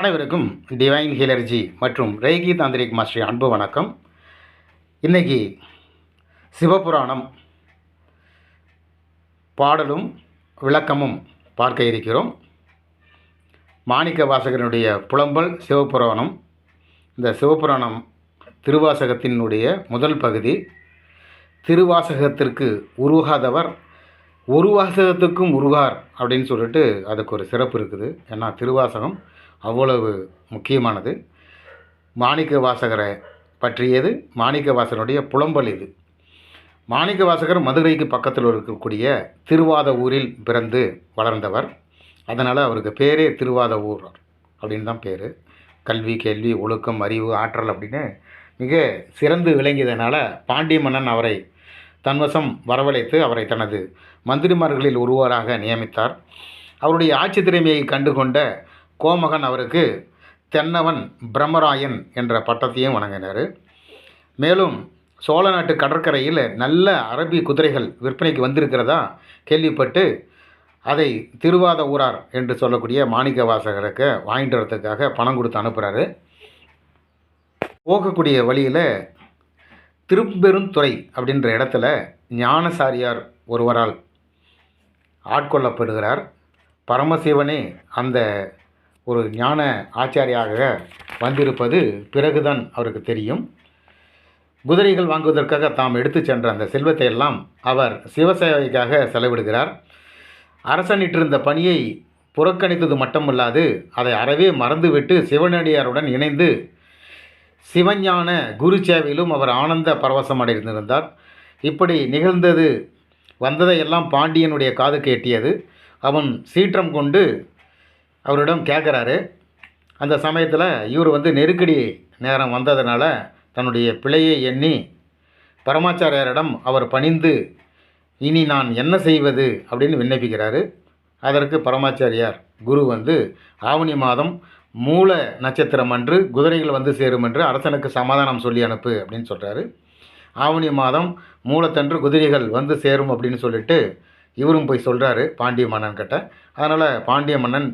அனைவருக்கும் டிவைன் ஹீலர்ஜி மற்றும் Reiki tantric master அன்பு வணக்கம். இன்னைக்கு சிவபுராணம் பாடலும் விளக்கமும் பார்க்க இருக்கிறோம். மாணிக்க வாசகனுடைய புலம்பல் சிவபுராணம். இந்த சிவபுராணம் திருவாசகத்தினுடைய முதல் பகுதி. திருவாசகத்திற்கு உருகாதவர் ஒரு வாசகத்துக்கும் உருகார் அப்படின்னு சொல்லிட்டு அதுக்கு ஒரு சிறப்பு இருக்குது. ஏன்னா திருவாசகம் அவ்வளவு முக்கியமானது. மாணிக்க வாசகரை பற்றியது மாணிக்க வாசகனுடைய புலம்பல் இது. மாணிக்க வாசகர் மதுரைக்கு பக்கத்தில் இருக்கக்கூடிய திருவாத ஊரில் பிறந்து வளர்ந்தவர். அதனால் அவருக்கு பேரே திருவாத ஊர் அப்படின்னு தான் பேர். கல்வி கேள்வி ஒழுக்கம் அறிவு ஆற்றல் அப்படின்னு மிக சிறந்து விளங்கியதனால பாண்டிய மன்னன் அவரை தன்வசம் வரவழைத்து அவரை தனது மந்திரிமார்களில் ஒருவராக நியமித்தார். அவருடைய ஆட்சி திறமையை கண்டுகொண்ட கோமகன் அவருக்கு தென்னவன் பிரம்மராயன் என்ற பட்டத்தையும் வழங்கினார். மேலும் சோழ நாட்டு கடற்கரையில் நல்ல அரபி குதிரைகள் விற்பனைக்கு வந்திருக்கிறதா கேள்விப்பட்டு அதை திருவாத ஊரார் என்று சொல்லக்கூடிய மாணிக்க வாசகருக்கு வாங்கிட்டு வரதுக்காக பணம் கொடுத்து அனுப்புகிறாரு போகக்கூடிய வழியில் திருப்பெருந்துறை அப்படின்ற இடத்துல ஞானசாரியார் ஒருவரால் ஆட்கொள்ளப்படுகிறார். பரமசிவனே அந்த ஒரு ஞான ஆச்சாரியாக வந்திருப்பது பிறகுதான் அவருக்கு தெரியும். குதிரைகள் வாங்குவதற்காக தாம் எடுத்து சென்ற அந்த செல்வத்தை எல்லாம் அவர் சிவசேவைக்காக செலவிடுகிறார். அரசனிட்டிருந்த பணியை புறக்கணித்தது மட்டுமல்லாது அதை அறவே மறந்துவிட்டு சிவனடியாருடன் இணைந்து சிவஞான குரு சேவையிலும் அவர் ஆனந்த பரவசம் அடைந்திருந்தார். இப்படி நிகழ்ந்தது வந்ததையெல்லாம் பாண்டியனுடைய காதுக்கு எட்டியது. அவன் சீற்றம் கொண்டு அவரிடம் கேட்குறாரு. அந்த சமயத்தில் இவர் வந்து நெருக்கடி நேரம் வந்ததுனால தன்னுடைய பிழையை எண்ணி பரமாச்சாரியாரிடம் அவர் பணிந்து இனி நான் என்ன செய்வது? அப்படின்னு விண்ணப்பிக்கிறாரு. அதற்கு பரமாச்சாரியார் குரு வந்து ஆவணி மாதம் மூல நட்சத்திரம் அன்று குதிரைகள் வந்து சேரும் என்று அரசனுக்கு சமாதானம் சொல்லி அனுப்பு அப்படின்னு சொல்கிறாரு ஆவணி மாதம் மூலத்தன்று குதிரைகள் வந்து சேரும் அப்படின்னு சொல்லிட்டு இவரும் போய் சொல்கிறாரு பாண்டிய மன்னன் கிட்ட அதனால் பாண்டிய மன்னன்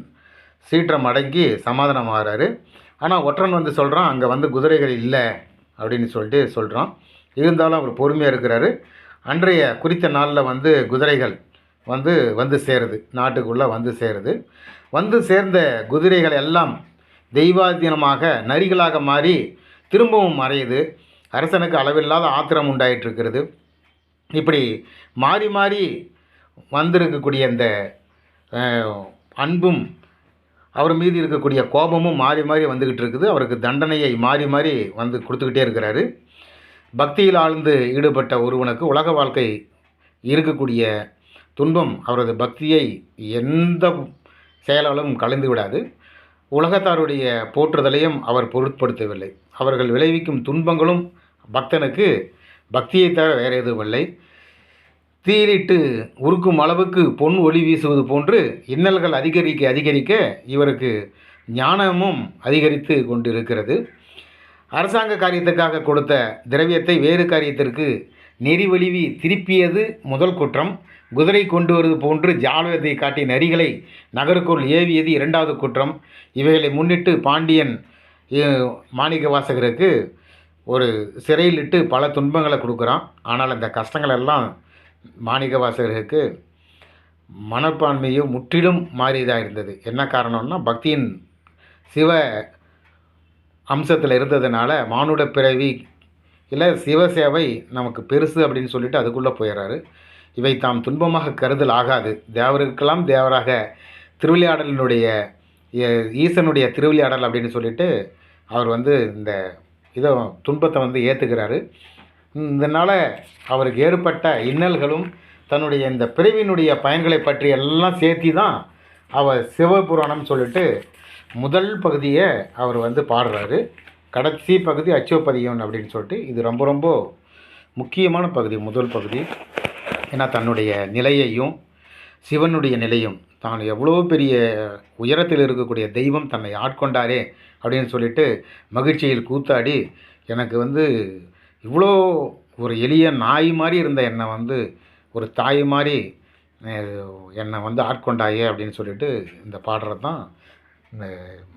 சீற்றம் அடங்கி சமாதானம் ஆகிறாரு ஆனால் ஒற்றன் வந்து சொல்கிறான் அங்கே வந்து குதிரைகள் இல்லை அப்படின்னு சொல்லிட்டு சொல்கிறான் இருந்தாலும் அவர் பொறுமையாக இருக்கிறாரு. அன்றைய குறித்த நாளில் வந்து குதிரைகள் வந்து வந்து சேருது. நாட்டுக்குள்ளே வந்து சேருது. வந்து சேர்ந்த குதிரைகள் எல்லாம் தெய்வாதீனமாக நரிகளாக மாறி திரும்பவும் மறையுது. அரசனுக்கு அளவில்லாத ஆத்திரம் உண்டாயிட்டிருக்கிறது. இப்படி மாறி மாறி வந்திருக்கக்கூடிய இந்த அன்பும் அவர் மீது இருக்கக்கூடிய கோபமும் மாறி மாறி வந்துக்கிட்டு இருக்குது. அவருக்கு தண்டனையை மாறி மாறி வந்து கொடுத்துக்கிட்டே இருக்கிறாரு. பக்தியில் ஆழ்ந்து ஈடுபட்ட ஒருவனுக்கு உலக வாழ்க்கை இருக்கக்கூடிய துன்பம் அவரது பக்தியை எந்த செயலாலும் கலந்து விடாது. உலகத்தாருடைய போற்றுதலையும் அவர் பொருட்படுத்தவில்லை. அவர்கள் விளைவிக்கும் துன்பங்களும் பக்தனுக்கு பக்தியை தவிர வேறு எதுவும் இல்லை. தீயிலிட்டு உருக்கும் அளவுக்கு பொன் ஒளி வீசுவது போன்று இன்னல்கள் அதிகரிக்க அதிகரிக்க இவருக்கு ஞானமும் அதிகரித்து கொண்டு இருக்கிறது அரசாங்க காரியத்துக்காக கொடுத்த திரவியத்தை வேறு காரியத்திற்கு நெறிவழிவி திருப்பியது முதல் குற்றம். குதிரை கொண்டு வருவது போன்று ஜாலகத்தை காட்டி நரிகளை நகருக்குள் ஏவியது இரண்டாவது குற்றம். இவைகளை முன்னிட்டு பாண்டியன் அஹ், மாணிக்க வாசகருக்கு ஒரு சிறையிலிட்டு பல துன்பங்களை கொடுக்குறான். ஆனால் அந்த கஷ்டங்கள் எல்லாம் மாணிக வாசகர்களுக்கு மனப்பான்மையும் முற்றிலும் மாறியதாக இருந்தது. என்ன காரணம்னா பக்தியின் சிவ அம்சத்தில் இருந்ததுனால மானுட பிறவி இல்லை சிவசேவை நமக்கு பெருசு அப்படின்னு சொல்லிட்டு அதுக்குள்ளே போயிடுறாரு இவை தாம் துன்பமாக கருதல் ஆகாது. தேவருக்கெல்லாம் தேவராக திருவிளையாடலினுடைய ஈசனுடைய திருவிளையாடல் அப்படின்னு சொல்லிட்டு அவர் வந்து இந்த இதை துன்பத்தை வந்து ஏற்றுக்கிறாரு இதனால் அவருக்கு ஏற்பட்ட இன்னல்களும் தன்னுடைய இந்த பிரிவினுடைய பயன்களை பற்றி எல்லாம் சேர்த்தி தான் அவர் சிவபுராணம் சொல்லிட்டு முதல் பகுதியை அவர் வந்து பாடுறாரு. கடைசி பகுதி அச்சோப்பதியம் அப்படின்னு சொல்லிட்டு இது ரொம்ப ரொம்ப முக்கியமான பகுதி முதல் பகுதி. ஏன்னா தன்னுடைய நிலையையும் சிவனுடைய நிலையும் தான் எவ்வளோ பெரிய உயரத்தில் இருக்கக்கூடிய தெய்வம் தன்னை ஆட்கொண்டாரே அப்படின்னு சொல்லிட்டு மகிழ்ச்சியில் கூத்தாடி எனக்கு வந்து இவ்வளோ ஒரு எளிய நாய் மாதிரி இருந்த என்னை வந்து ஒரு தாய் மாதிரி என்னை வந்து ஆட்கொண்டாயே அப்படின்னு சொல்லிட்டு இந்த பாடுறது தான் இந்த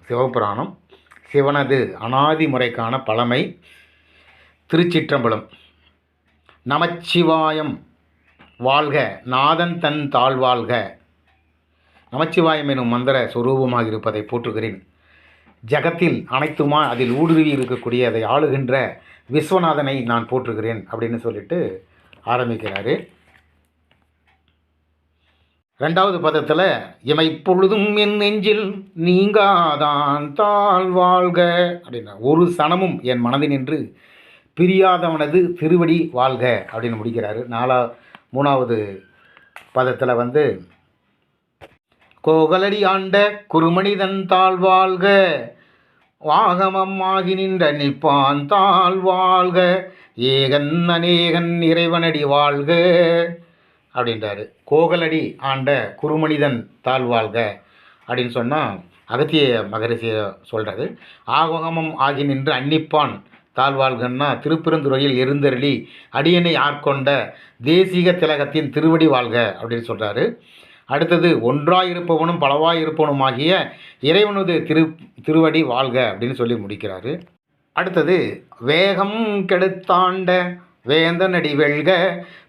சிவபுராணம். சிவனது அனாதி முறைக்கான பழமை திருச்சிற்றம்பலம். நமச்சிவாயம் வாழ்க நாதன் தன் தாழ்வாழ்க நமச்சிவாயம் எனும் மந்திர சுரூபமாக இருப்பதை போற்றுகிறேன். ஜகத்தில் அனைத்துமா அதில் ஊடுருவி இருக்கக்கூடிய அதை ஆளுகின்ற விஸ்வநாதனை நான் போற்றுகிறேன் அப்படின்னு சொல்லிட்டு ஆரம்பிக்கிறாரு. ரெண்டாவது பதத்தில் இமை பொழுதும் என் நெஞ்சில் நீங்காதான் தாழ் வாழ்க அப்படின்னா. ஒரு சனமும் என் மனதில் நின்று பிரியாதவனது திருவடி வாழ்க அப்படின்னு முடிக்கிறாரு. நாலா மூணாவது பதத்தில் வந்து கோகலடி ஆண்ட குருமனிதன் தாழ் வாழ்க வாகமம் ஆகி நின்ற நிப்பான் தாழ் வாழ்க ஏகன் அநேகன் இறைவனடி வாழ்க அப்படின்றாரு. கோகலடி ஆண்ட குருமனிதன் தாழ்வாழ்க அப்படின்னு சொன்னால் அகத்திய மகரிஷிய சொல்கிறது ஆகமம் ஆகி நின்று அன்னிப்பான் தாழ்வாழ்கன்னா திருப்பெருந்துறையில் இருந்தருளி அடியனை ஆட்கொண்ட தேசிக திலகத்தின் திருவடி வாழ்க அப்படின்னு சொல்கிறாரு அடுத்தது ஒன்றாயிருப்பவனும் பலவாயிருப்பவனும் ஆகிய இறைவனது திரு திருவடி வாழ்க அப்படின்னு சொல்லி முடிக்கிறாரு. அடுத்தது வேகம் கெடுத்தாண்ட வேந்தனடி வெல்க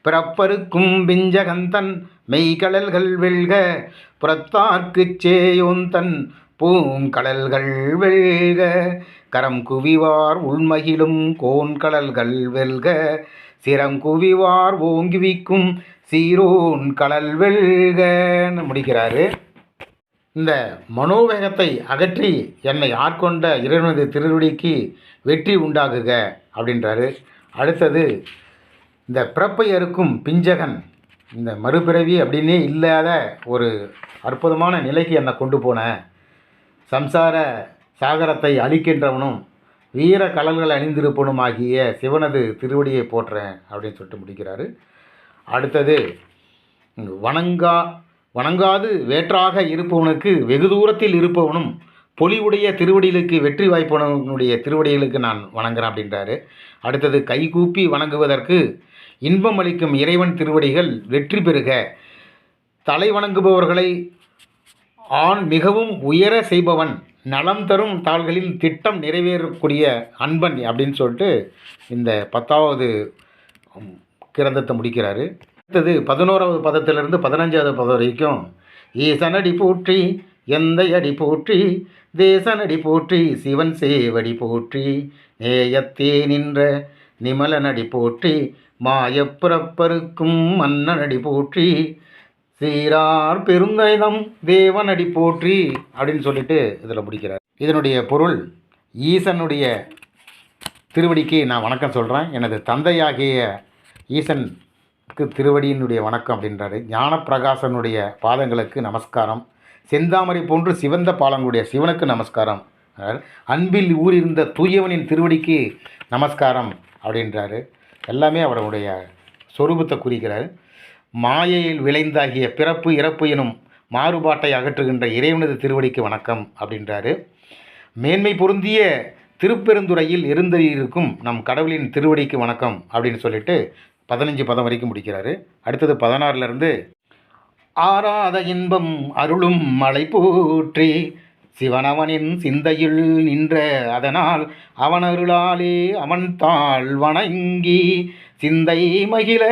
பிறப்பருக்கும் பிஞ்சகந்தன் மெய்கடல்கள் வெல்க புறத்தார்க்கு சேயோந்தன் பூங்கடல்கள் வெல்க கரம் குவிவார் உள்மகிழும் கோன்கடல்கள் வெல்க சிரம் குவிவார் ஓங்குவிக்கும் சீரூன் கடல் வெல்கன்னு முடிக்கிறாரு. இந்த மனோவேகத்தை அகற்றி என்னை ஆட்கொண்ட இறைவனது திருவடிக்கு வெற்றி உண்டாகுக அப்படின்றாரு. அடுத்தது இந்த பிறப்பை அறுக்கும் பிஞ்சகன் இந்த மறுபிறவி அப்படின்னே இல்லாத ஒரு அற்புதமான நிலைக்கு என்னை கொண்டு போன. சம்சார சாகரத்தை அழிக்கின்றவனும் வீர கலல்கள் அணிந்திருப்பனும் ஆகிய சிவனது திருவடியை போற்றேன் அப்படின்னு சொல்லிட்டு முடிக்கிறாரு. அடுத்தது வணங்கா வணங்காது வேற்றாக இருப்பவனுக்கு வெகு தூரத்தில் இருப்பவனும் பொலிவுடைய திருவடிகளுக்கு வெற்றி வாய்ப்பவனுடைய திருவடிகளுக்கு நான் வணங்குறேன் அப்படின்றாரு. அடுத்தது கைகூப்பி வணங்குவதற்கு இன்பம் அளிக்கும் இறைவன் திருவடிகள் வெற்றி பெறுக. தலை வணங்குபவர்களை ஆண் மிகவும் உயர செய்பவன் நலம் தரும் தாள்களில் திட்டம் நிறைவேறக்கூடிய அன்பன் அப்படின்னு சொல்லிட்டு இந்த பத்தாவது கிரந்தத்தை முடிக்கிறாரு. அடுத்தது பதினோராவது பதத்திலிருந்து பதினஞ்சாவது பதம் வரைக்கும் ஈசனடி போற்றி எந்த அடி போற்றி தேசனடி போற்றி சிவன் சேவடி போற்றி நேயத்தே நின்ற நிமலனடி போற்றி மாயப்பிறப்பருக்கும் மன்னனடி போற்றி சீரார் பெருங்கயம் தேவனடி போற்றி அப்படின்னு சொல்லிட்டு இதில் முடிக்கிறார். இதனுடைய பொருள் ஈசனுடைய திருவடிக்கு நான் வணக்கம் சொல்கிறேன் எனது தந்தையாகிய ஈசனுக்கு திருவடியினுடைய வணக்கம் அப்படின்றாரு. ஞானப்பிரகாசனுடைய பாதங்களுக்கு நமஸ்காரம். செந்தாமரை போன்று சிவந்த பாலங்களுடைய சிவனுக்கு நமஸ்காரம். அன்பில் ஊரிருந்த தூயவனின் திருவடிக்கு நமஸ்காரம் அப்படின்றாரு. எல்லாமே அவருடைய சொரூபத்தை குறிக்கிறார். மாயையில் விளைந்தாகிய பிறப்பு இறப்பு எனும் மாறுபாட்டை அகற்றுகின்ற இறைவனது திருவடிக்கு வணக்கம் அப்படின்றாரு. மேன்மை பொருந்திய திருப்பெருந்துறையில் இருந்திருக்கும் நம் கடவுளின் திருவடிக்கு வணக்கம் அப்படின்னு சொல்லிட்டு பதினஞ்சு பதம் வரைக்கும் முடிக்கிறாரு. அடுத்தது பதினாறுலேருந்து ஆராத இன்பம் அருளும் மலை போற்றி சிவனவனின் சிந்தையில் நின்ற அதனால் அவனருளாலே அவன் தாழ் வணங்கி சிந்தை மகிழ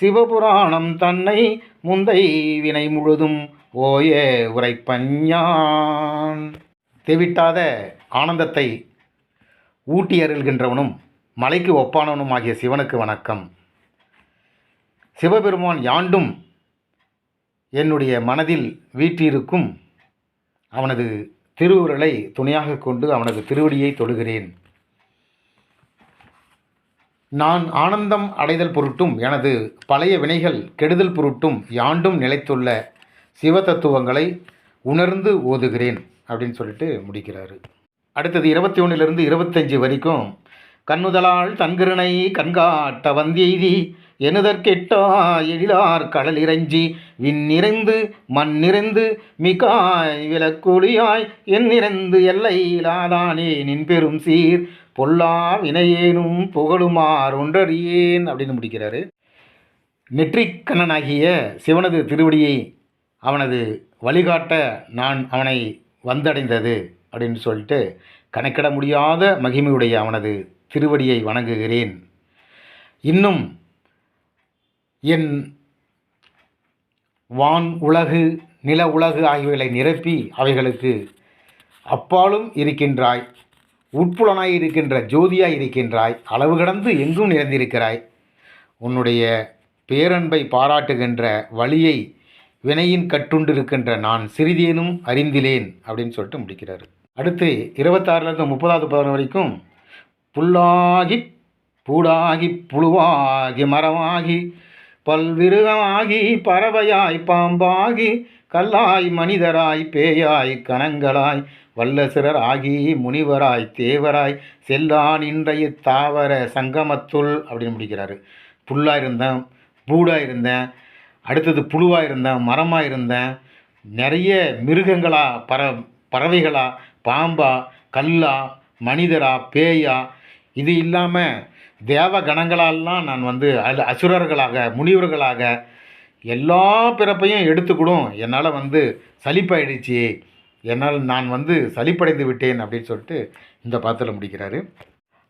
சிவபுராணம் தன்னை முந்தை வினை முழுதும் ஓய உரைப்பஞ்ஞான் தெவிட்டாத ஆனந்தத்தை ஊட்டி அருள்கின்றவனும் மலைக்கு ஒப்பானவனும் ஆகிய சிவனுக்கு வணக்கம். சிவபெருமான் யாண்டும் என்னுடைய மனதில் வீற்றிருக்கும் அவனது திருவுருளை துணையாக கொண்டு அவனது திருவடியை தொழுகிறேன் நான் ஆனந்தம் அடைதல் பொருட்டும் எனது பழைய வினைகள் கெடுதல் பொருட்டும் யாண்டும் நிலைத்துள்ள சிவ தத்துவங்களை உணர்ந்து ஓதுகிறேன் அப்படின்னு சொல்லிட்டு முடிக்கிறாரு. அடுத்தது இருபத்தி ஒன்றிலிருந்து இருபத்தஞ்சு வரைக்கும் கண்ணுதலால் தன்கிருணை கண்காட்ட வந்தெய்தி எனதற்கெட்டா எழிலார் கடல் இறைஞ்சி விண் மண் நிறைந்து மிகாய் விளக்குழியாய் என் நிறைந்து எல்லையிலாதானே நின் பெரும் சீர். பொல்லா வினையேனும் புகழுமார் ஒன்றறியேன் அப்படின்னு முடிக்கிறாரு. நெற்றிக்கண்ணனாகிய சிவனது திருவடியை அவனது வழிகாட்ட நான் அவனை வந்தடைந்தது அப்படின்னு சொல்லிட்டு கணக்கிட முடியாத மகிமையுடைய அவனது திருவடியை வணங்குகிறேன். இன்னும் என் வான் உலகு நில உலகு ஆகியவைகளை நிரப்பி அவைகளுக்கு அப்பாலும் இருக்கின்றாய். உட்புலனாய் இருக்கின்ற ஜோதியாய் இருக்கின்றாய். அளவு கடந்து எங்கும் நிறைந்திருக்கிறாய். உன்னுடைய பேரன்பை பாராட்டுகின்ற வழியை வினையின் கட்டுண்டிருக்கின்ற நான் சிறிதேனும் அறிந்திலேன் அப்படின்னு சொல்லிட்டு முடிக்கிறார். அடுத்து இருபத்தாறுலேருந்து முப்பதாவது பதினொன்று வரைக்கும் புல்லாகி பூடாகி புழுவாகி மரமாகி பல்விருகமாகி பறவையாய் பாம்பாகி கல்லாய் மனிதராய் பேயாய் கணங்களாய் வல்லசிறர் ஆகி முனிவராய் தேவராய் செல்லான் இன்றைய தாவர சங்கமத்துள் அப்படின்னு முடிக்கிறாரு. புல்லாக இருந்தேன் பூடாக இருந்தேன் அடுத்தது புழுவாக இருந்தேன் மரமாக இருந்தேன். நிறைய மிருகங்களா பற பறவைகளா பாம்பா கல்லா மனிதரா பேயா இது இல்லாமல் தேவ கணங்களாலாம் நான் வந்து அது அசுரர்களாக முனிவர்களாக எல்லா பிறப்பையும் எடுத்துக்கூடும். என்னால் வந்து சலிப்பாயிடுச்சு. என்னால் நான் வந்து சலிப்படைந்து விட்டேன் அப்படின்னு சொல்லிட்டு இந்த பாத்திரம் முடிக்கிறாரு.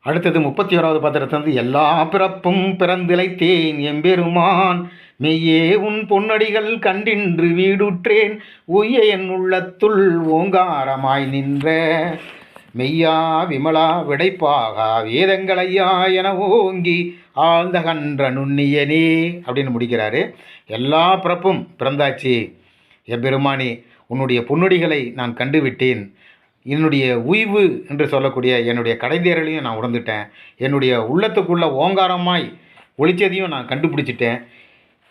அடுத்தது முப்பத்தி ஓராவது பாத்திரத்தை வந்து எல்லா பிறப்பும் பிறந்திழைத்தேன் எம்பெருமான். மெய்யே உன் பொன்னடிகள் கண்டின்று வீடுற்றேன். உய்ய என் உள்ளத்துள் ஓங்காரமாய் நின்ற மெய்யா விமலா விடைப்பாகா வேதங்களையா என ஓங்கி ஆழ்ந்த கன்ற நுண்ணியனே அப்படின்னு முடிக்கிறாரு. எல்லா பிறப்பும் பிறந்தாச்சு. எம்பெருமானே உன்னுடைய பொன்னுடிகளை நான் கண்டுவிட்டேன். என்னுடைய உய்வு என்று சொல்லக்கூடிய என்னுடைய கடைந்தேறலையும் நான் உணர்ந்துட்டேன். என்னுடைய உள்ளத்துக்குள்ள ஓங்காரமாய் ஒளிச்சதையும் நான் கண்டுபிடிச்சிட்டேன்.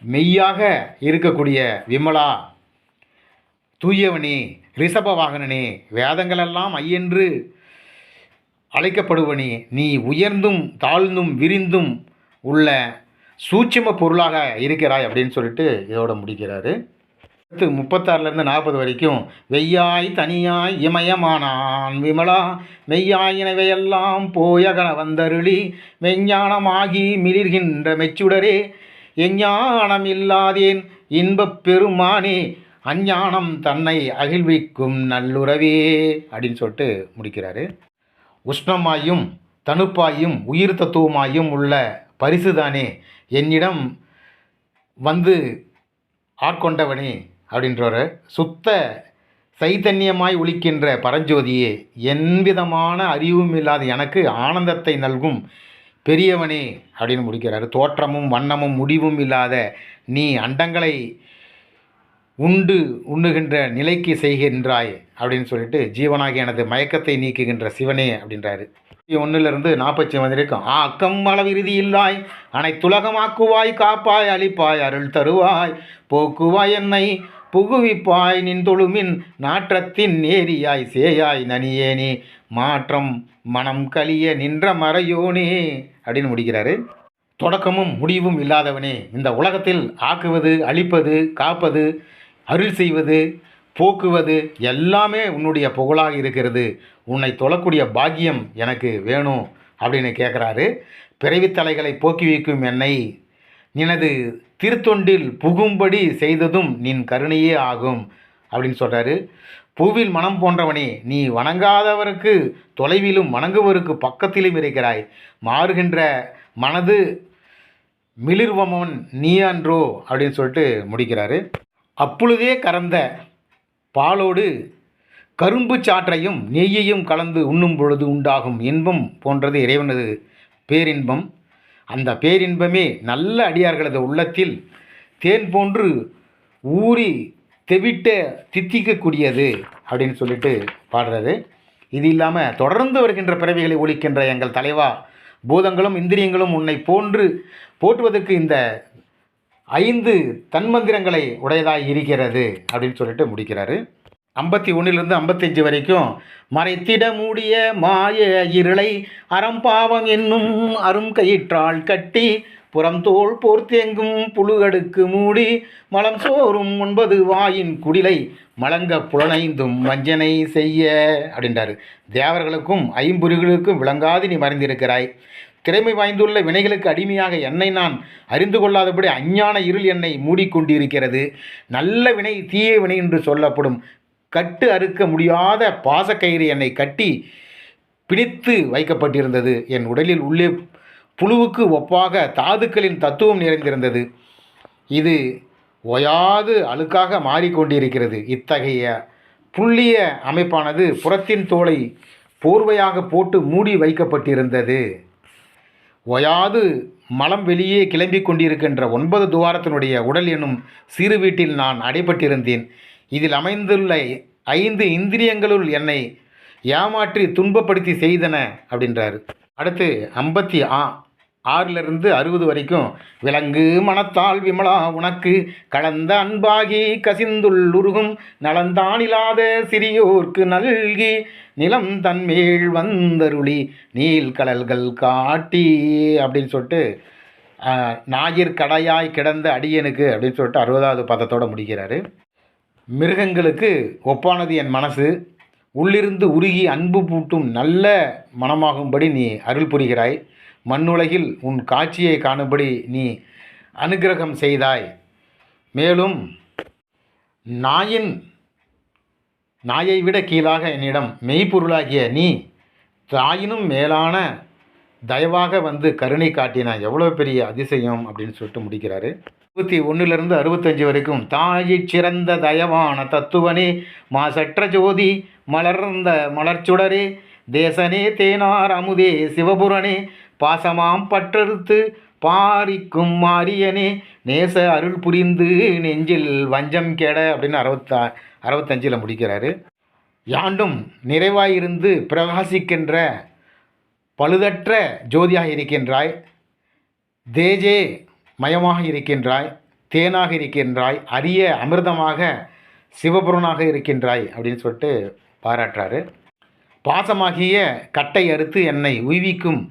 மெய்யாக இருக்கக்கூடிய விமலா தூயவனே ரிஷப வாகனனே வேதங்களெல்லாம் ஐயென்று அழைக்கப்படுவனே நீ உயர்ந்தும் தாழ்ந்தும் விரிந்தும் உள்ள சூட்சும பொருளாக இருக்கிறாய் அப்படின்னு சொல்லிட்டு இதோட முடிக்கிறாரு. அடுத்து முப்பத்தாறுலேருந்து நாற்பது வரைக்கும் வெய்யாய் தனியாய் இமயமானான் விமலா மெய்யாயினவையெல்லாம் போயகன வந்தருளி மெஞ்ஞானமாகி மிளிர்கின்ற மெச்சுடரே எஞ்ஞானம் இல்லாதேன் இன்பப் பெருமானே அஞ்ஞானம் தன்னை அகிழ்விக்கும் நல்லுறவே அப்படின்னு சொல்லிட்டு முடிக்கிறாரு. உஷ்ணமாயும் தணுப்பாயும் உயிர் தத்துவமாயும் உள்ள பரிசுதானே. என்னிடம் வந்து ஆட்கொண்டவனே அப்படின்றவர். சுத்த சைத்தன்யமாய் ஒழிக்கின்ற பரஞ்சோதியே எவ்விதமான அறிவும் இல்லாத எனக்கு ஆனந்தத்தை நல்கும் பெரியவனே அப்படின்னு முடிக்கிறாரு. தோற்றமும் வண்ணமும் முடிவும் இல்லாத நீ அண்டங்களை உண்டு உண்ணுகின்ற நிலைக்கு செய்கின்றாய் அப்படின்னு சொல்லிட்டு ஜீவனாகி எனது மயக்கத்தை நீக்குகின்ற சிவனே அப்படின்றாரு. ஒன்றிலிருந்து நாற்பத்தி வந்திருக்கும் ஆக்கம் அளவிறுதி இல்லாய் அனைத்துலகமாக்குவாய் காப்பாய் அழிப்பாய் அருள் தருவாய் போக்குவாய் என்னை புகுவிப்பாய் நின் தொழுமின் நாற்றத்தின் நேரியாய் சேயாய் நனியேனே மாற்றம் மனம் கலிய நின்ற மறையோனே அப்படின்னு முடிக்கிறாரு. தொடக்கமும் முடிவும் இல்லாதவனே இந்த உலகத்தில் ஆக்குவது அழிப்பது காப்பது அருள் செய்வது போக்குவது எல்லாமே உன்னுடைய புகழாக இருக்கிறது. உன்னை தொழக்கூடிய பாக்கியம் எனக்கு வேணும் அப்படின்னு கேட்குறாரு பிறவித்தலைகளை போக்கி வைக்கும் என்னை நினது திருத்தொண்டில் புகும்படி செய்ததும் நின் கருணையே ஆகும் அப்படின்னு சொல்கிறாரு பூவில் மனம் போன்றவனே நீ வணங்காதவருக்கு தொலைவிலும் வணங்குவருக்கு பக்கத்திலும் இருக்கிறாய். மாறுகின்ற மனது மிளிர்வமன் நீ அன்றோ அப்படின்னு சொல்லிட்டு முடிக்கிறாரு. அப்பொழுதே கறந்த பாலோடு கரும்பு சாற்றையும் நெய்யையும் கலந்து உண்ணும் பொழுது உண்டாகும் இன்பம் போன்றது இறைவனது பேரின்பம். அந்த பேரின்பமே நல்ல அடியார்களது உள்ளத்தில் தேன் போன்று ஊறி தெவிட்ட தித்திக்கக்கூடியது அப்படின்னு சொல்லிட்டு பாடுறது இது இல்லாமல் தொடர்ந்து வருகின்ற பிறவிகளை ஒழிக்கின்ற எங்கள் தலைவா பூதங்களும் இந்திரியங்களும் உன்னை போன்று போற்றுவதற்கு இந்த ஐந்து தன்மந்திரங்களை உடையதாய் இருக்கிறது அப்படின்னு சொல்லிட்டு முடிக்கிறாரு. ஐம்பத்தி ஒன்றிலிருந்து ஐம்பத்தஞ்சு வரைக்கும் மறைத்திட மூடிய மாய இருளை அறம்பாவம் என்னும் அரும் கயிற்றால் கட்டி புறந்தோள் போர்த்தேங்கும் புழுகடுக்கு மூடி மலம் சோறும் ஒன்பது வாயின் குடிலை மலங்க புலனைந்தும் வஞ்சனை செய்ய அப்படின்றாரு. தேவர்களுக்கும் ஐம்புரிகளுக்கும் விளங்காது நீ மறைந்திருக்கிறாய். திறமை வாய்ந்துள்ள வினைகளுக்கு அடிமையாக என்னை நான் அறிந்து கொள்ளாதபடி அஞ்ஞான இருள் என்னை மூடிக்கொண்டிருக்கிறது. நல்ல வினை தீய வினை என்று சொல்லப்படும். கட்டு அறுக்க முடியாத பாசக்கயிறு என்னை கட்டி பிணித்து வைக்கப்பட்டிருந்தது. என் உடலில் உள்ளே புழுவுக்கு ஒப்பாக தாதுக்களின் தத்துவம் நிறைந்திருந்தது. இது ஒயாது அழுக்காக மாறிக்கொண்டிருக்கிறது. இத்தகைய புள்ளிய அமைப்பானது புறத்தின் தோலை போர்வையாக போட்டு மூடி வைக்கப்பட்டிருந்தது. ஓயாது மலம் வெளியே கிளம்பிக் கொண்டிருக்கின்ற ஒன்பது துவாரத்தினுடைய உடல் என்னும் சிறு வீட்டில் நான் அடைபட்டிருந்தேன். இதில் அமைந்துள்ள ஐந்து இந்திரியங்களுள் என்னை ஏமாற்றி துன்பப்படுத்தி செய்தன அப்படின்றாரு. அடுத்து ஐம்பத்தி ஆ ஆறிலிருந்து அறுபது வரைக்கும். விலங்கு மனத்தால் விமலா உனக்கு கலந்த அன்பாகி கசிந்துள்ளுருகும் நலந்தானிலாத சிறியோர்க்கு நல்கி நிலம் தன்மேல் வந்தருளி நீல் கடல்கள் காட்டி அப்படின்னு சொல்லிட்டு ஆஹ், ஞாயிற் கடையாய் கிடந்த அடியனுக்கு அப்படின்னு சொல்லிட்டு அறுபதாவது பதத்தோடு முடிக்கிறாரு. மிருகங்களுக்கு ஒப்பானது என் மனசு. உள்ளிருந்து உருகி அன்பு பூட்டும் நல்ல மனமாகும்படி நீ அருள் புரிகிறாய். மண்ணுலகில் உன் காட்சியை காணும்படி நீ அனுக்கிரகம் செய்தாய். மேலும் நாயின் நாயை விட கீழாக என்னிடம் மெய்ப்பொருளாகிய நீ தாயினும் மேலான தயவாக வந்து கருணை காட்டின எவ்வளோ பெரிய அதிசயம் அப்படின்னு சொல்லிட்டு முடிக்கிறாரு. இருபத்தி ஒன்றுலேருந்து அறுபத்தஞ்சு வரைக்கும் தாயிற் சிறந்த தயவான தத்துவனே மாசற்ற ஜோதி மலர்ந்த மலர்ச்சுடரே தேசனே தேனார் அமுதே சிவபுரனே பாசமாம் பற்றறுத்து பாரிக்கும் மாரியனே நேச அருள் புரிந்து நெஞ்சில் வஞ்சம் கெட அப்படின்னு அறுபத்தா அறுபத்தஞ்சில் முடிக்கிறாரு. யாண்டும் நிறைவாயிருந்து பிரகாசிக்கின்ற பழுதற்ற ஜோதியாக இருக்கின்றாய். தேஜே மயமாக இருக்கின்றாய் தேனாக இருக்கின்றாய் அரிய அமிர்தமாக சிவபுரனாக இருக்கின்றாய் அப்படின்னு சொல்லிட்டு பாராட்டுறாரு. பாசமாகிய கட்டை அறுத்து என்னை உய்விக்கும்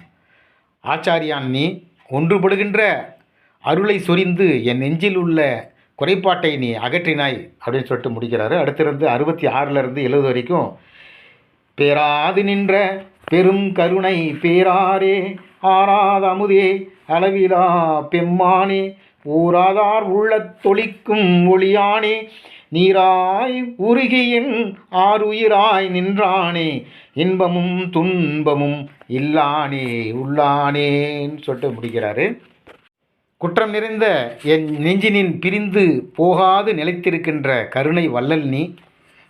ஆச்சாரியான் நீ ஒன்றுபடுகின்ற அருளை சொரிந்து என் நெஞ்சில் உள்ள குறைபாட்டை நீ அகற்றினாய் அப்படின்னு சொல்லிட்டு முடிக்கிறாரு. அடுத்திருந்து அறுபத்தி ஆறிலிருந்து எழுபது வரைக்கும் பேராது நின்ற பெரும் கருணை பேராரே ஆறாத அமுதே அளவிலா பெம்மானே ஊராதார் உள்ளத் தொளிக்கும் ஒளியானே நீராய் உருகியின் ஆறுயிராய் நின்றானே இன்பமும் துன்பமும் இல்லானே உள்ளானேன்னு சொல்லிட்டு முடிக்கிறாரு. குற்றம் நிறைந்த என் நெஞ்சினின் பிரிந்து போகாது நிலைத்திருக்கின்ற கருணை வள்ளல் நீ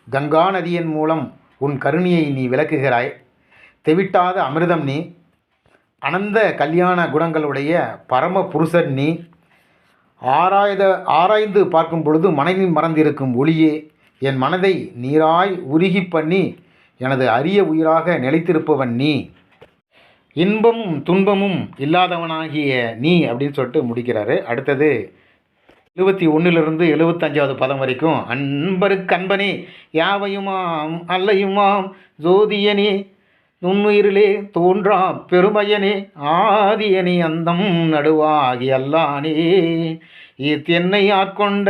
கங்கா நதியின் மூலம் உன் கருணையை நீ விளக்குகிறாய். தெவிட்டாத அமிர்தம் நீ அனந்த கல்யாண குணங்களுடைய பரம புருஷன் நீ ஆராய்த ஆராய்ந்து பார்க்கும் பொழுது மனதில் மறந்திருக்கும் ஒளியே என் மனதை நீராய் உருகி பண்ணி எனது அரிய உயிராக நிலைத்திருப்பவன் நீ. இன்பமும் துன்பமும் இல்லாதவனாகிய நீ அப்படின்னு சொல்லிட்டு முடிக்கிறாரு. அடுத்தது எழுபத்தி ஒன்றிலிருந்து எழுபத்தஞ்சாவது பதம் வரைக்கும் அன்பருக்கு அன்பனே யாவையுமாம் அல்லையுமாம் ஜோதியனே நுண்ணுயிரிலே தோன்றா பெருமையனே ஆதியனி அந்தம் நடுவாகி அல்லானே. ஈத்தென்னை ஆட்கொண்ட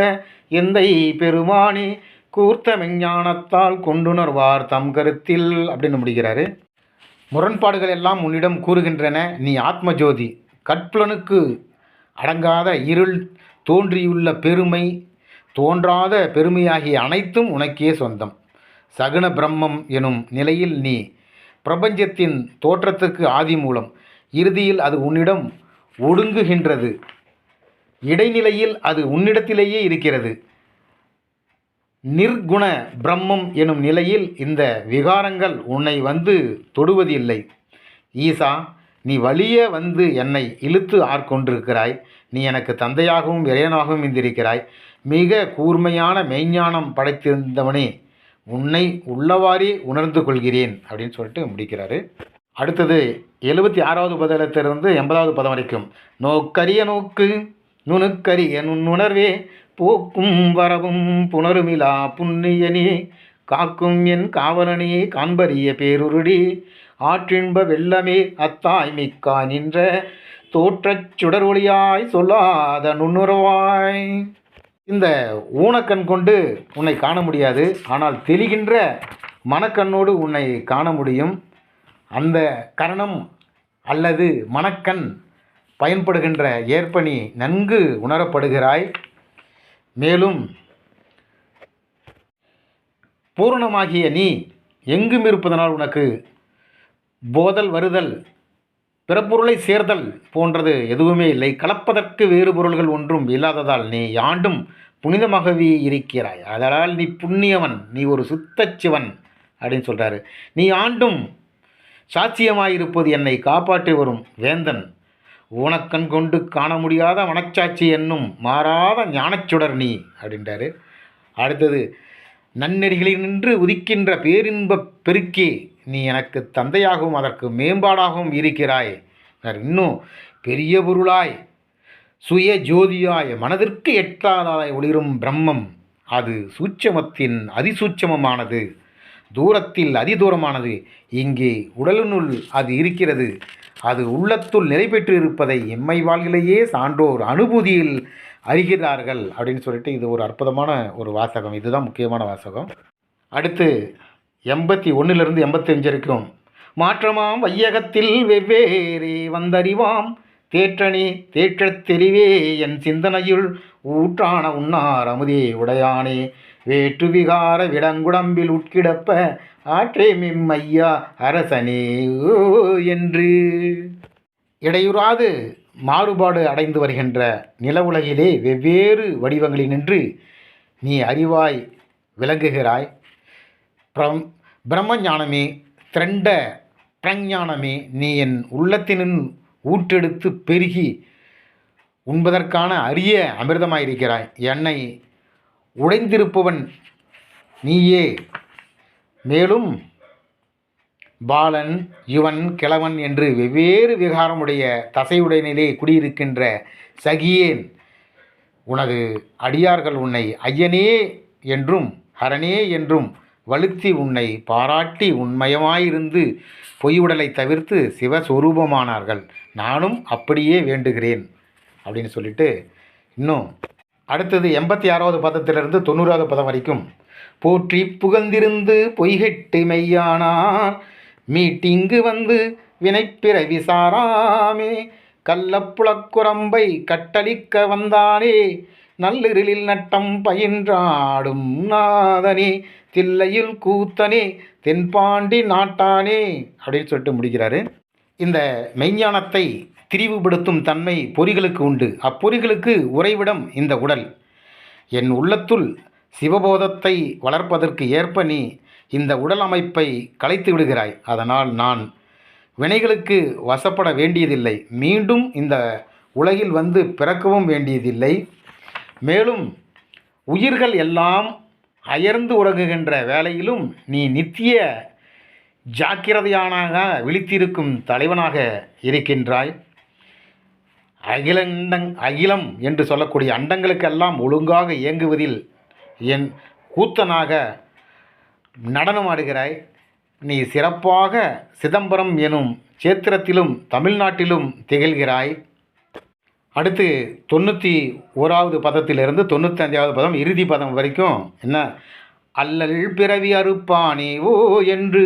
எந்தை பெருமானே கூர்த்த விஞ்ஞானத்தால் கொண்டுணர்வார் தம் கருத்தில் அப்படின்னு முடிக்கிறாரு. முரண்பாடுகள் எல்லாம் உன்னிடம் கூறுகின்றன நீ ஆத்மஜோதி. கற்புலனுக்கு அடங்காத இருள் தோன்றியுள்ள பெருமை தோன்றாத பெருமையாகிய அனைத்தும் உனக்கே சொந்தம். சகுன பிரம்மம் எனும் நிலையில் நீ பிரபஞ்சத்தின் தோற்றத்துக்கு ஆதி மூலம் இறுதியில் அது உன்னிடம் ஒடுங்குகின்றது. இடைநிலையில் அது உன்னிடத்திலேயே இருக்கிறது. நிர்குண பிரம்மம் எனும் நிலையில் இந்த விகாரங்கள் உன்னை வந்து தொடுவதில்லை. ஈசா நீ வழியே வந்து என்னை இழுத்து ஆட்கொண்டிருக்கிறாய். நீ எனக்கு தந்தையாகவும் இறையனாகவும் இருந்திருக்கிறாய். மிக கூர்மையான மெய்ஞானம் படைத்திருந்தவனே. உன்னை உள்ளவாறே உணர்ந்து கொள்கிறேன் அப்படின்னு சொல்லிட்டு முடிக்கிறாரு. அடுத்தது எழுபத்தி ஆறாவது பதத்திலிருந்து எண்பதாவது பதம் வரைக்கும். நோக்கரிய நோக்கு நுணுக்கரிய நுண்ணுணர்வே போக்கும் வரவும் புணருமிலா புண்ணியனே காக்கும் என் காவலனே காண்பரிய பேருருடி ஆற்றின்ப வெள்ளமே அத்தாய் மிக்கா நின்ற தோற்றச் சுடரொளியாய் சொல்லாத நுண்ணுறவாய். இந்த ஊனக்கண் கொண்டு உன்னை காண முடியாது. ஆனால் தெளிகின்ற மனக்கண்ணோடு உன்னை காண முடியும். அந்த கரணம் அல்லது மனக்கண் பயன்படுகின்ற ஏற்பணி நன்கு உணரப்படுகிறாய். மேலும் பூரணமாகிய நீ எங்கும் இருப்பதனால் உனக்கு போதல் வருதல் பிறப்பொருளை சேர்தல் போன்றது எதுவுமே இல்லை. கலப்பதற்கு வேறு பொருள்கள் ஒன்றும் இல்லாததால் நீ யாண்டும் புனிதமாகவே இருக்கிறாய். அதனால் நீ புண்ணியவன் நீ ஒரு சுத்தச் சிவன் அப்படின்னு சொல்கிறாரு நீ ஆண்டும் சாட்சியமாயிருப்பது என்னை காப்பாற்றி வரும் வேந்தன். ஊனக்கண் கொண்டு காண முடியாத மனச்சாட்சி என்னும் மாறாத ஞானச்சுடர் நீ அப்படின்றாரு. அடுத்தது நன்னெறிகளில் நின்று உதிக்கின்ற பேரின்பப் பெருக்கே நீ எனக்கு தந்தையாகவும் அதற்கு மேம்பாடாகவும் இருக்கிறாய். இன்னும் பெரிய பொருளாய் சுய ஜோதியாய் மனதிற்கு எட்டாதாய் ஒளிரும் பிரம்மம். அது சூட்சமத்தின் அதிசூட்சமமானது. தூரத்தில் அதிதூரமானது. இங்கே உடலினுள் அது இருக்கிறது. அது உள்ளத்துள் நிலை பெற்று இருப்பதை எம்மை வாழ்கிலேயே சான்றோர் அனுபூதியில் அறிகிறார்கள். அப்படின்னு சொல்லிட்டு இது ஒரு அற்புதமான ஒரு வாசகம். இதுதான் முக்கியமான வாசகம். அடுத்து எண்பத்தி ஒன்றிலிருந்து எண்பத்தஞ்சு இருக்கும் மாற்றமாம் வையகத்தில் வெவ்வேறு வந்தறிவாம். தேற்றனே தேற்றத் தெரிவே என் சிந்தனையுள். ஊற்றான உன்னார் அமுதே உடையானே. வேற்று விகார விடங்குடம்பில் உட்கிடப்ப ஆற்றே மிம்மையா அரசனே ஓ என்று. இடையுறாது மாறுபாடு அடைந்து வருகின்ற நில உலகிலே வெவ்வேறு வடிவங்களில் நின்று நீ அறிவாய் விளங்குகிறாய். பிரம் பிரம்மஞானமே திரண்ட பிரஞானமே நீ என் உள்ளத்தினின் ஊற்றெடுத்து பெருகி உண்பதற்கான அரிய அமிர்தமாயிருக்கிறாய். என்னை உடைந்திருப்பவன் நீயே. மேலும் பாலன் இவன் கிழவன் என்று வெவ்வேறு விகாரமுடைய தசையுடனிலே குடியிருக்கின்ற சகியேன் உனது அடியார்கள் உன்னை ஐயனே என்றும் ஹரனே என்றும் வலுத்தி உன்னை பாராட்டி உண்மயமாயிருந்து பொய்யுடலை தவிர்த்து சிவஸ்வரூபமானார்கள். நானும் அப்படியே வேண்டுகிறேன். அப்படின்னு சொல்லிட்டு இன்னும் அடுத்தது எண்பத்தி ஆறாவது பதத்திலிருந்து தொண்ணூறாவது பதம் வரைக்கும் போற்றி புகழ்ந்திருந்து பொய்கெட்டு மெய்யானார் மீட்டிங்கு வந்து வினைப்பிறவி சாராமே கள்ளப்புலக்குரம்பை கட்டளிக்க வந்தானே நல்லிருளில் நட்டம் பயின்றாடும் நாதனே தில்லையில் கூத்தனே தென்பாண்டி நாட்டானே அப்படின்னு சொல்லிட்டு முடிக்கிறாரு. இந்த மெய்ஞானத்தை திரிவுபடுத்தும் தன்மை பொறிகளுக்கு உண்டு. அப்பொறிகளுக்கு உறைவிடம் இந்த உடல். என் உள்ளத்துள் சிவபோதத்தை வளர்ப்பதற்கு ஏற்ப நீ இந்த உடல் அமைப்பை கலைத்து விடுகிறாய். அதனால் நான் வினைகளுக்கு வசப்பட வேண்டியதில்லை. மீண்டும் இந்த உலகில் வந்து பிறக்கவும் வேண்டியதில்லை. மேலும் உயிர்கள் எல்லாம் அயர்ந்து உறங்குகின்ற வேளையிலும் நீ நித்திய ஜாக்கிரதையானாக விழித்திருக்கும் தலைவனாக இருக்கின்றாய். அகிலண்டங் அகிலம் என்று சொல்லக்கூடிய அண்டங்களுக்கெல்லாம் ஒழுங்காக இயங்குவதில் என் கூத்தனாக நடனமாடுகிறாய் நீ சிறப்பாக சிதம்பரம் எனும் சேத்திரத்திலும் தமிழ்நாட்டிலும் திகழ்கிறாய். அடுத்து தொண்ணூற்றி ஓராவது பதத்திலிருந்து தொண்ணூத்தஞ்சாவது பதம் இறுதி பதம் வரைக்கும் என்ன? அல்லல் பிறவி அறுப்பானே ஓ என்று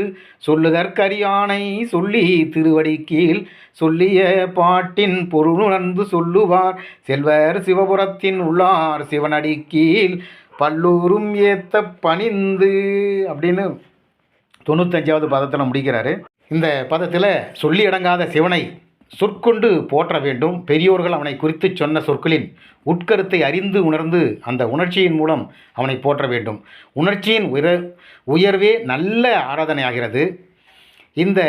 சொல்லுதற்கரியானை சொல்லி திருவடி கீழ் சொல்லிய பாட்டின் பொருளுணர்ந்து சொல்லுவார். செல்வர் சிவபுரத்தின் உள்ளார் சிவனடி கீழ் பல்லூரும் ஏத்த பணிந்து அப்படின்னு தொண்ணூத்தஞ்சாவது பதத்தில் முடிக்கிறாரு. இந்த பதத்தில் சொல்லி அடங்காத சிவனை சொற்கொண்டு போற்ற வேண்டும். பெரியோர்கள் அவனை குறித்து சொன்ன சொற்களின் உட்கருத்தை அறிந்து உணர்ந்து அந்த உணர்ச்சியின் மூலம் அவனை போற்ற வேண்டும். உணர்ச்சியின் உயர உயர்வே நல்ல ஆராதனையாகிறது. இந்த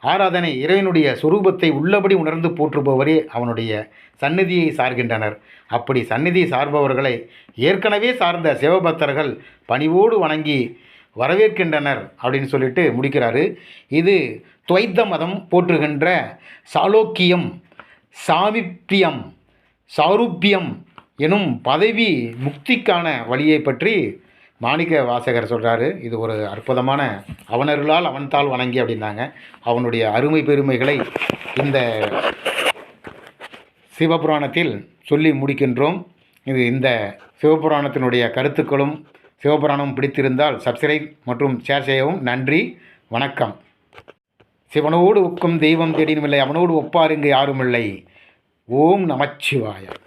ஆராதனை இறைவனுடைய சொரூபத்தை உள்ளபடி உணர்ந்து போற்றுபவரே அவனுடைய சந்நிதியை சார்கின்றனர். அப்படி சந்நிதி சார்பவர்களை ஏற்கனவே சார்ந்த சிவபக்தர்கள் பணிவோடு வணங்கி வரவேற்கின்றனர் அப்படின்னு சொல்லிட்டு முடிக்கிறாரு. இது துவைத்த மதம் போற்றுகின்ற சாலோக்கியம் சாமிப்பியம் சாருப்பியம் எனும் பதவி முக்திக்கான வழியை பற்றி மாணிக்க வாசகர் சொல்கிறாரு இது ஒரு அற்புதமான அவனருளால் அவன்தால் வணங்கி அப்படின்னாங்க. அவனுடைய அருமை பெருமைகளை இந்த சிவபுராணத்தில் சொல்லி முடிக்கின்றோம். இது இந்த சிவபுராணத்தினுடைய கருத்துக்களும் சிவபுராணம் பிடித்திருந்தால் சப்ஸ்கிரைப் மற்றும் ஷேர் செய்யவும் நன்றி வணக்கம். சிவனோடு ஒக்கும் தெய்வம் தேடினுமில்லை அவனோடு ஒப்பாருங்க யாருமில்லை. ஓம் நமச்சிவாயம்.